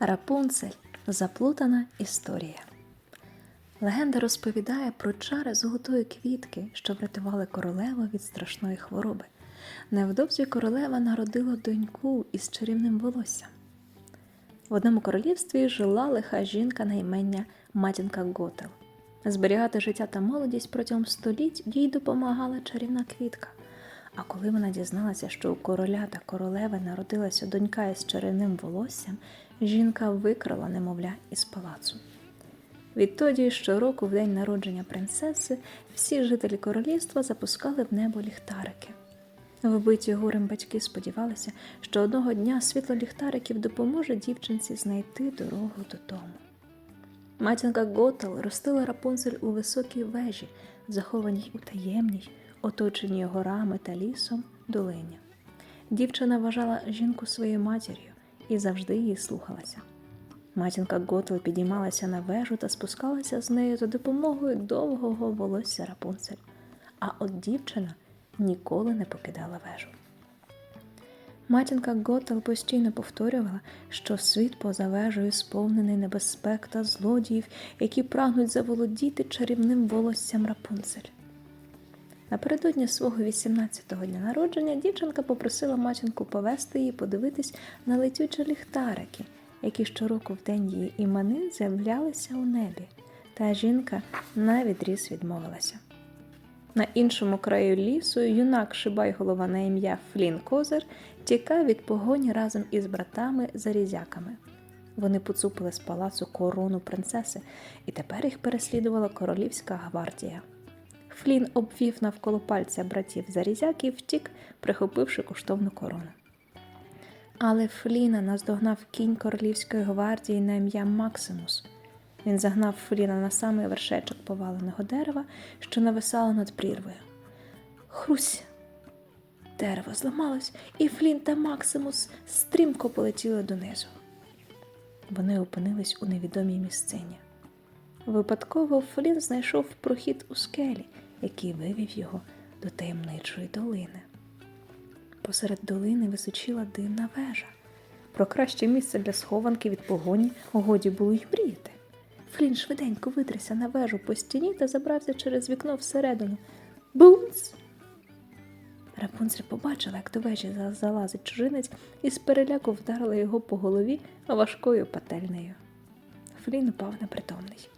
Рапунцель заплутана історія. Легенда розповідає про чари золотої квітки, що врятували королеву від страшної хвороби. Невдовзі королева народила доньку із чарівним волоссям. В одному королівстві жила лиха жінка на імення матінка Готел. Зберігати життя та молодість протягом століть їй допомагала чарівна квітка. А коли вона дізналася, що у короля та королеви народилася донька із чарівним волоссям, жінка викрала немовля із палацу. Відтоді щороку, в день народження принцеси, всі жителі королівства запускали в небо ліхтарики. Вбиті горем батьки сподівалися, що одного дня світло ліхтариків допоможе дівчинці знайти дорогу додому. Матінка Готел ростила Рапунцель у високій вежі, захованій у таємній, оточеній горами та лісом долині. Дівчина вважала жінку своєю матір'ю і завжди її слухалася. Матінка Готел підіймалася на вежу та спускалася з нею за допомогою довгого волосся Рапунцель, а от дівчина ніколи не покидала вежу. Матінка Готел постійно повторювала, що світ поза вежею сповнений небезпек та злодіїв, які прагнуть заволодіти чарівним волоссям Рапунцель. Напередодні свого 18-го дня народження дівчинка попросила матінку повести її подивитись на летючі ліхтарики, які щороку в день її іменин з'являлися у небі, та жінка навідріз відмовилася. На іншому краю лісу юнак шибайголова на ім'я Флін Козир тікав від погоні разом із братами зарізяками. Вони поцупили з палацу корону принцеси, і тепер їх переслідувала королівська гвардія. Флін обвів навколо пальця братів зарізяк і втік, прихопивши коштовну корону. Але Фліна наздогнав кінь королівської гвардії на ім'я Максимус. Він загнав Фліна на самий вершечок поваленого дерева, що нависало над прірвою. Хрусь! Дерево зламалось, і Флін та Максимус стрімко полетіли донизу. Вони опинились у невідомій місцині. Випадково Флін знайшов прохід у скелі, який вивів його до таємничої долини. Посеред долини височила дивна вежа. Про краще місце для схованки від погоні годі було й мріяти. Флін швиденько витрясся на вежу по стіні та забрався через вікно всередину. Бумц! Рапунцель побачила, як до вежі залазить чужинець і з переляку вдарила його по голові важкою пательнею. Флін упав непритомний.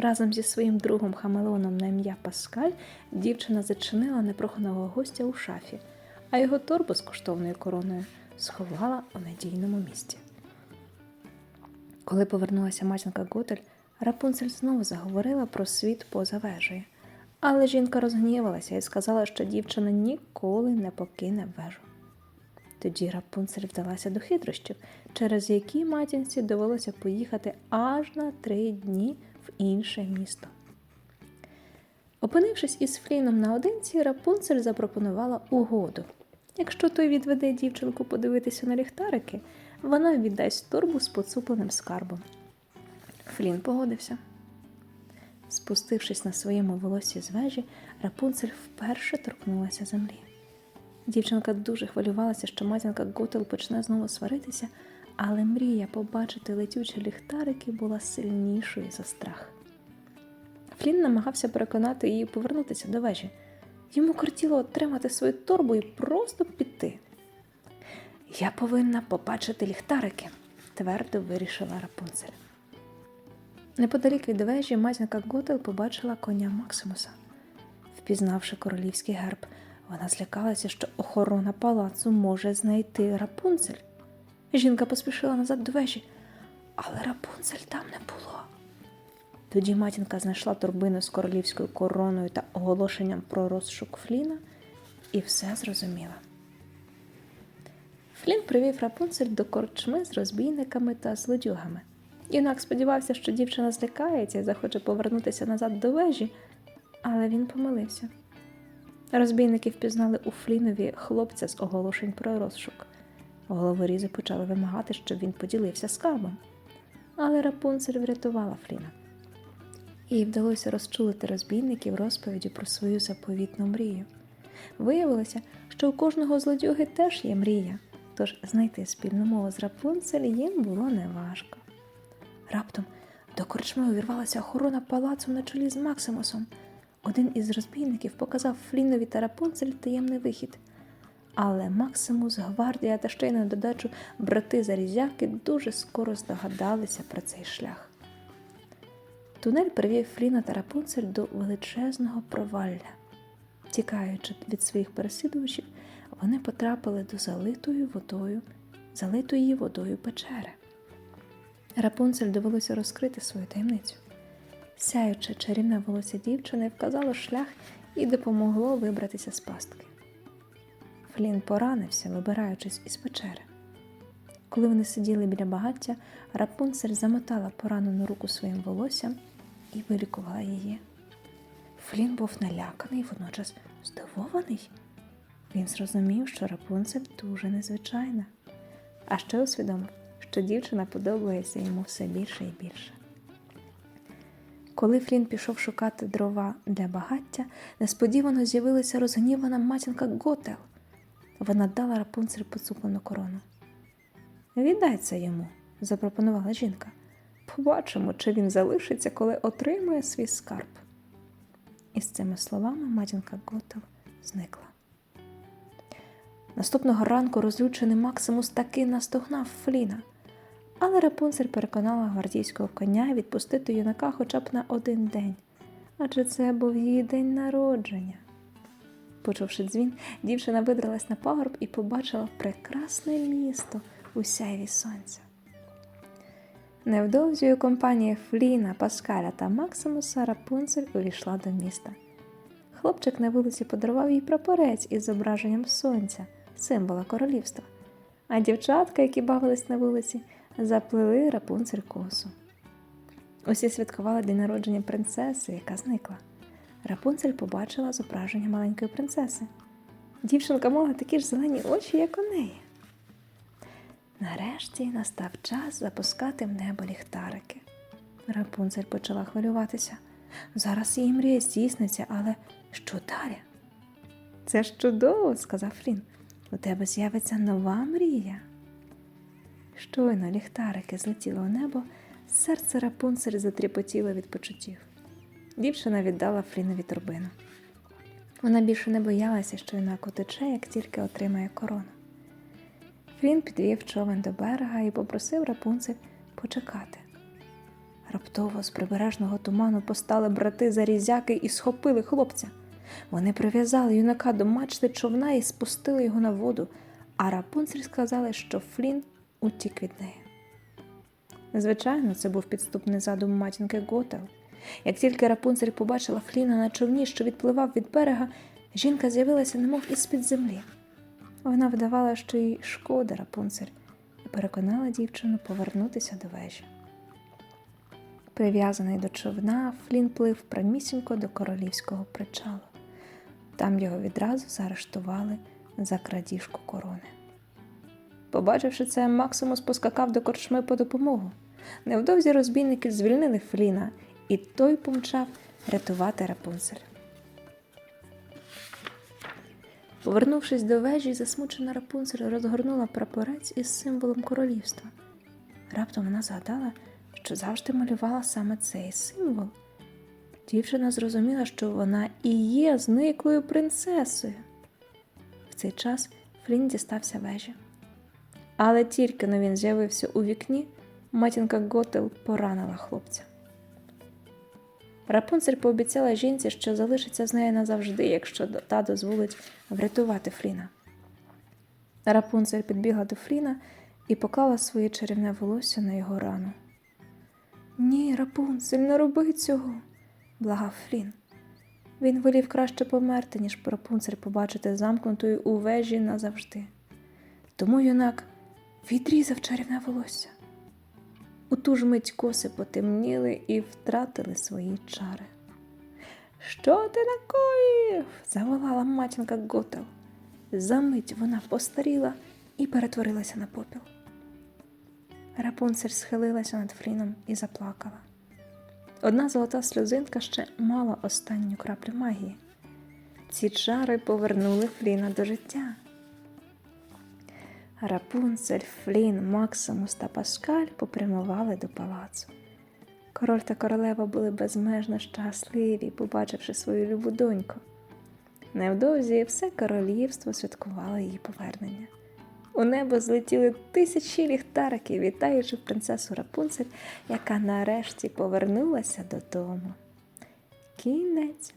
Разом зі своїм другом Хамелеоном на ім'я Паскаль дівчина зачинила непроханого гостя у шафі, а його торбу з коштовною короною сховала у надійному місці. Коли повернулася матінка Готель, Рапунцель знову заговорила про світ поза вежею. Але жінка розгнівалася і сказала, що дівчина ніколи не покине вежу. Тоді Рапунцель вдалася до хитрощів, через які матінці довелося поїхати аж на три дні інше місто. Опинившись із Фліном наодинці, Рапунцель запропонувала угоду. Якщо той відведе дівчинку подивитися на ліхтарики, вона віддасть торбу з поцупленим скарбом. Флін погодився. Спустившись на своєму волосі з вежі, Рапунцель вперше торкнулася землі. Дівчинка дуже хвилювалася, що матінка Готел почне знову сваритися, але мрія побачити летючі ліхтарики була сильнішою за страх. Флін намагався переконати її повернутися до вежі. Йому кортіло отримати свою торбу і просто піти. Я повинна побачити ліхтарики, твердо вирішила Рапунцель. Неподалік від вежі матінка Готел побачила коня Максимуса. Впізнавши королівський герб, вона злякалася, що охорона палацу може знайти Рапунцель. Жінка поспішила назад до вежі, але Рапунцель там не було. Тоді матінка знайшла торбину з королівською короною та оголошенням про розшук Фліна і все зрозуміла. Флін привів Рапунцель до корчми з розбійниками та злодюгами. Юнак сподівався, що дівчина злякається і захоче повернутися назад до вежі, але він помилився. Розбійники впізнали у Флінові хлопця з оголошень про розшук. Головорізи почали вимагати, щоб він поділився скарбом. Але Рапунцель врятувала Фліна. Їй вдалося розчулити розбійників розповіді про свою заповітну мрію. Виявилося, що у кожного злодюги теж є мрія, тож знайти спільну мову з Рапунцель їм було неважко. Раптом до корчми увірвалася охорона палацу на чолі з Максимусом. Один із розбійників показав Флінові та Рапунцель таємний вихід. Але Максимус, гвардія та ще й на додачу брати Зарізяки дуже скоро здогадалися про цей шлях. Тунель привів Фліна та Рапунцель до величезного провалля. Тікаючи від своїх переслідувачів, вони потрапили до залитої водою, залитої водою печери. Рапунцель довелося розкрити свою таємницю. Сяюче чарівне волосся дівчини вказало шлях і допомогло вибратися з пастки. Флін поранився, вибираючись із печери. Коли вони сиділи біля багаття, Рапунцель замотала поранену руку своїм волоссям і вилікувала її. Флін був наляканий водночас здивований. Він зрозумів, що Рапунцель дуже незвичайна, а ще усвідомив, що дівчина подобається йому все більше і більше. Коли Флін пішов шукати дрова для багаття, несподівано з'явилася розгнівана матінка Готел. Вона дала Рапунцель поцуплену корону. Віддай це йому, запропонувала жінка. Побачимо, чи він залишиться, коли отримує свій скарб. І з цими словами матінка Готел зникла. Наступного ранку розлючений Максимус таки настогнав Фліна, але Рапунцель переконала гвардійського коня відпустити юнака хоча б на один день, адже це був її день народження. Почувши дзвін, дівчина видралась на пагорб і побачила прекрасне місто у сяйві сонця. Невдовзі у компанії Фліна, Паскаля та Максимуса Рапунцель увійшла до міста. Хлопчик на вулиці подарував їй прапорець із зображенням сонця, символа королівства, а дівчатка, які бавились на вулиці, заплели Рапунцель косу. Усі святкували день народження принцеси, яка зникла. Рапунцель побачила зображення маленької принцеси. Дівчинка мала такі ж зелені очі, як у неї. Нарешті настав час запускати в небо ліхтарики. Рапунцель почала хвилюватися. Зараз її мрія здійсниться, але що далі? Це ж чудово, сказав Флін. У тебе з'явиться нова мрія. Щойно ліхтарики злетіли у небо, серце Рапунцель затріпотіло від почуттів. Дівчина віддала Флінові торбину. Вона більше не боялася, що юнак утече, як тільки отримає корону. Флін підвів човен до берега і попросив Рапунцель почекати. Раптово з прибережного туману постали брати зарізяки і схопили хлопця. Вони прив'язали юнака до мачти човна і спустили його на воду, а Рапунцель сказали, що Флін утік від неї. Звичайно, це був підступний задум матінки Готел. Як тільки Рапунцель побачила Фліна на човні, що відпливав від берега, жінка з'явилася, немов із-під землі. Вона вдавала, що їй шкода Рапунцель, і переконала дівчину повернутися до вежі. Прив'язаний до човна, Флін плив прямісінько до королівського причалу. Там його відразу заарештували за крадіжку корони. Побачивши це, Максимус поскакав до корчми по допомогу. Невдовзі розбійники звільнили Фліна, і той помчав рятувати Рапунцель. Повернувшись до вежі, засмучена Рапунцель розгорнула прапорець із символом королівства. Раптом вона згадала, що завжди малювала саме цей символ. Дівчина зрозуміла, що вона і є зниклою принцесою. В цей час Флін дістався вежі. Але тільки но він з'явився у вікні, матінка Готел поранила хлопця. Рапунцель пообіцяла жінці, що залишиться з нею назавжди, якщо та дозволить врятувати Фліна. Рапунцель підбігла до Фліна і поклала своє чарівне волосся на його рану. Ні, Рапунцель, не роби цього, благав Флін. Він волів краще померти, ніж Рапунцель побачити замкнутою у вежі назавжди. Тому юнак відрізав чарівне волосся. У ту ж мить коси потемніли і втратили свої чари. Що ти накоїв? заволала матінка Готел. Замить вона постаріла і перетворилася на попіл. Рапунцель схилилася над Фріном і заплакала. Одна золота сльозинка ще мала останню краплю магії. Ці чари повернули Фріна до життя. Рапунцель, Флін, Максимус та Паскаль попрямували до палацу. Король та королева були безмежно щасливі, побачивши свою любу доньку. Невдовзі все королівство святкувало її повернення. У небо злетіли тисячі ліхтариків, вітаючи принцесу Рапунцель, яка нарешті повернулася додому. Кінець.